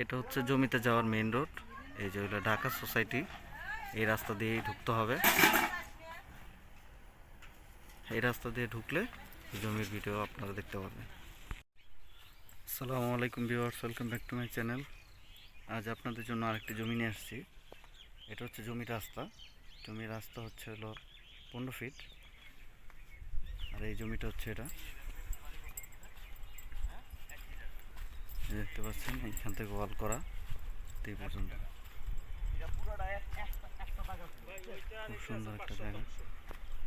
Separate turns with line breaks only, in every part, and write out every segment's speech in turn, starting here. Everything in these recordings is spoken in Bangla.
এটা হচ্ছে জমিতে যাওয়ার মেইন রোড এই যে হলো ঢাকা সোসাইটি এই রাস্তা দিয়েই ঢুকতে হবে। এই রাস্তা দিয়ে ঢুকলে জমির ভিডিও আপনারা দেখতে পাবেন আসসালামু আলাইকুম viewers welcome back to my channel আজ আপনাদের জন্য আরেকটি জমি নিয়ে আসছি। এটা হচ্ছে জমির রাস্তা। জমির রাস্তা হচ্ছে হলো পনেরো ফিট আর এই জমিটা হচ্ছে এটা। এই দেখতে পাচ্ছেন এইখান থেকে ওয়াল করা এই পর্যন্ত। খুব সুন্দর একটা জায়গা।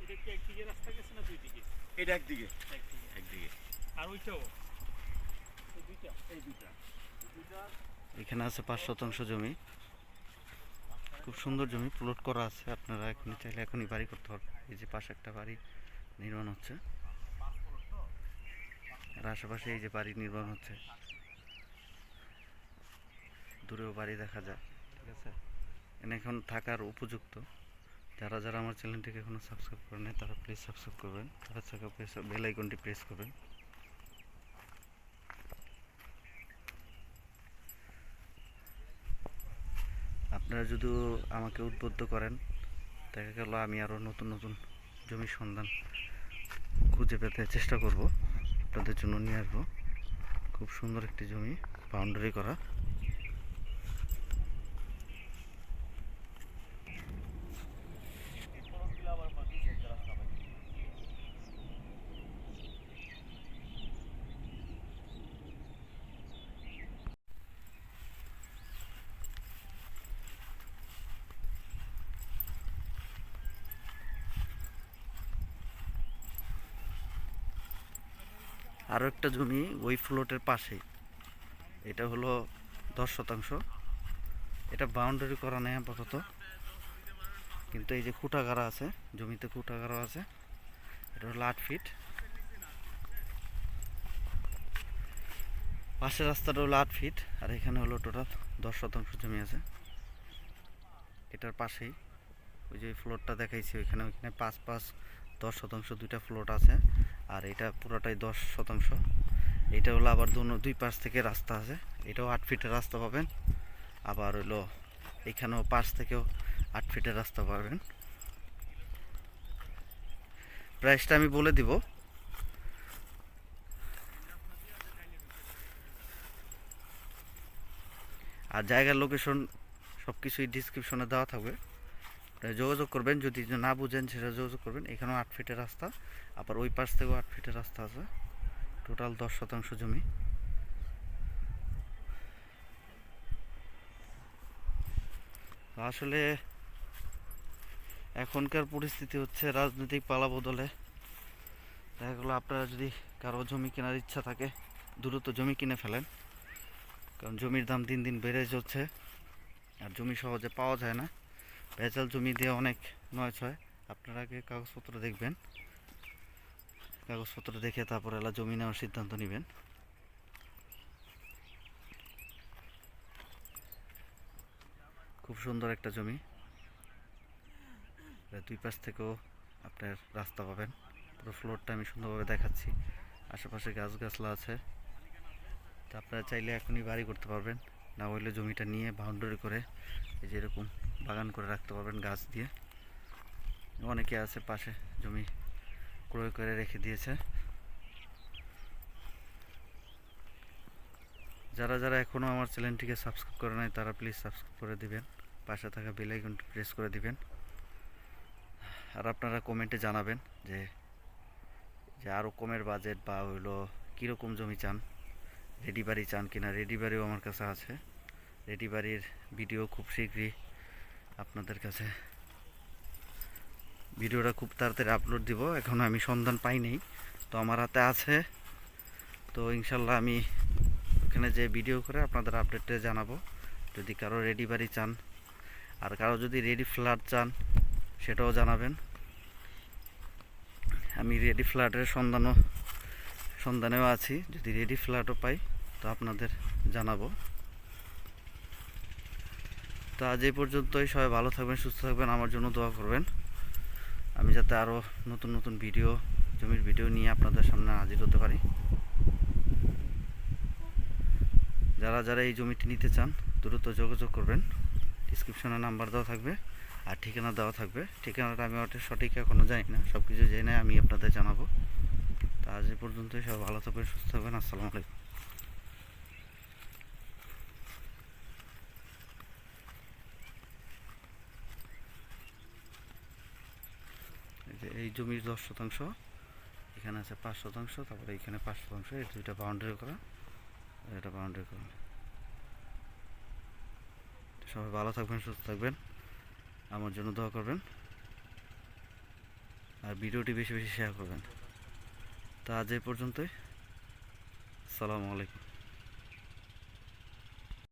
এটা একদিকে। রাস্তা গেছে না দুই দিকে
এটা একদিকে।
একদিকে
একদিকে
আর ওইটাও? এই দুইটা?
এই দুইটা।
এখানে আছে পাঁচ শতাংশ জমি। খুব সুন্দর জমি প্লট করা আছে। আপনারা এখনই চাইলে এখনই বাড়ি করতে পারবেন। এই যে পাশে একটা বাড়ি নির্মাণ হচ্ছে। আর আশেপাশে এই যে বাড়ি নির্মাণ হচ্ছে। দূরেও বাড়ি দেখা যায়, ঠিক আছে? এনে এখন থাকার উপযুক্ত। যারা যারা আমার চ্যানেলটিকে এখনও সাবস্ক্রাইব করেন তারা প্লিজ সাবস্ক্রাইব করবেন। তারা থাকা বেল আইকনটি প্রেস করবেন। আপনারা যদি আমাকে উদ্বুদ্ধ করেন, দেখা গেল আমি আরও নতুন নতুন জমির সন্ধান খুঁজে পেতে চেষ্টা করব। আপনাদের জন্য নিয়ে আসব। খুব সুন্দর একটি জমি বাউন্ডারি করা। আরও একটা জমি ওই ফ্লোটের পাশেই এটা হলো দশ শতাংশ। এটা বাউন্ডারি করা নেই আপাতত। কিন্তু এই যে খুঁটাগাড়া আছে, জমিতে খুঁটাগাড়া আছে, এটা হলো আট ফিট পাশের রাস্তাটা হলো আট ফিট আর এখানে হলো টোটাল দশ শতাংশ জমি আছে। এটার পাশেই, ওই যে ফ্লোরটা দেখাইছি, ওইখানে ওইখানে পাঁচ পাঁচ দশ শতাংশ দুইটা ফ্লোট আছে, আর এটা পুরোটাই দশ শতাংশ। এটা হলো আবার দোনো দুই পাশ থেকে রাস্তা আছে, এটাও আট ফিটের রাস্তা পাবেন। আবার হলো এখানেও পাশ থেকেও আট ফিটের রাস্তা পাবেন। প্রাইসটা আমি বলে দিব। আর জায়গার লোকেশন সব কিছুই ডিসক্রিপশনে দেওয়া থাকবে। যোগাযোগ করবেন, যদি না বুঝেন সেটা যোগাযোগ করবেন। এখানেও আট ফিটের রাস্তা, আবার ওই পাশ থেকেও আট ফিটের রাস্তা আছে। টোটাল দশ শতাংশ জমি। আসলে এখনকার পরিস্থিতি হচ্ছে রাজনৈতিক পালা বদলে দেখা গেলো আপনারা যদি কারও জমি কেনার ইচ্ছা থাকে, দ্রুত জমি কিনে ফেলেন। কারণ জমির দাম দিন দিন বেড়ে যাচ্ছে আর জমি সহজে পাওয়া যায় না। ভেজাল জমি দিয়ে অনেক নয় হয়। আপনারা আগে কাগজপত্র দেখবেন। কাগজপত্র দেখে তারপর এলা জমি নেওয়ার সিদ্ধান্ত নেবেন। খুব সুন্দর একটা জমি। দুই পাশ থেকেও আপনার রাস্তা পাবেন। পুরো ফ্লোরটা আমি সুন্দরভাবে দেখাচ্ছি। আশেপাশে গাছ গাছলা আছে। তা আপনারা চাইলে এখনই বাড়ি করতে পারবেন। না হইলে জমিটা নিয়ে বাউন্ডারি করে এই যে এরকম বাগান করে রাখতে পারবেন গাছ দিয়ে। অনেকে আছে পাশে জমি ক্রয় করে রেখে দিয়েছে। যারা যারা এখনও আমার চ্যানেলটিকে সাবস্ক্রাইব করে নাই, তারা প্লিজ সাবস্ক্রাইব করে দিবেন। পাশে থাকা বেল আইকনটি প্রেস করে দিবেন। আর আপনারা কমেন্টে জানাবেন যে যে আরও কমের বাজেট বা হইল কীরকম জমি চান। রেডি বাড়ি চান কিনা, রেডি বাড়িও আমার কাছে আছে। রেডি বাড়ির ভিডিও খুব শীঘ্রই আপনাদের কাছে। ভিডিওটা খুব তাড়াতাড়ি আপলোড দিব এখনও আমি সন্ধান পাই পাইনি তো আমার হাতে আছে। তো ইনশাল্লাহ আমি ওখানে যে ভিডিও করে আপনাদের আপডেটটা জানাব। যদি কারও রেডি বাড়ি চান, আর কারও যদি রেডি ফ্ল্যাট চান, সেটাও জানাবেন। আমি রেডি ফ্ল্যাটের সন্ধানও সন্ধানেও আছি। যদি রেডি ফ্ল্যাটও পাই, তো আপনাদের জানাব। তো আজ এই পর্যন্তই। সবাই ভালো থাকবেন, সুস্থ থাকবেন। আমার জন্য দোয়া করবেন। আমি যাতে আরও নতুন নতুন ভিডিও, জমির ভিডিও নিয়ে আপনাদের সামনে হাজির হতে পারি। যারা যারা এই জমিটি নিতে চান, দ্রুত যোগাযোগ করবেন। ডিসক্রিপশনে নাম্বার দেওয়া থাকবে আর ঠিকানা দেওয়া থাকবে। ঠিকানাটা আমি ওটা সঠিক এখনও জানি না। সব কিছু জেনে আমি আপনাদের জানাব। আজ এ পর্যন্তই সব ভালো থাকবেন, সুস্থ থাকবেন, আসসালামু আলাইকুম। এই জমির দশ শতাংশ, এখানে আছে পাঁচ শতাংশ, তারপরে এখানে পাঁচ শতাংশ, এই দুইটা বাউন্ডারি করা এটা বাউন্ডারি করা। সবাই ভালো থাকবেন, সুস্থ থাকবেন, আমার জন্য দোয়া করবেন, আর ভিডিওটি বেশি বেশি শেয়ার করবেন। তা আজ এই পর্যন্তই। সালামু আলাইকুম।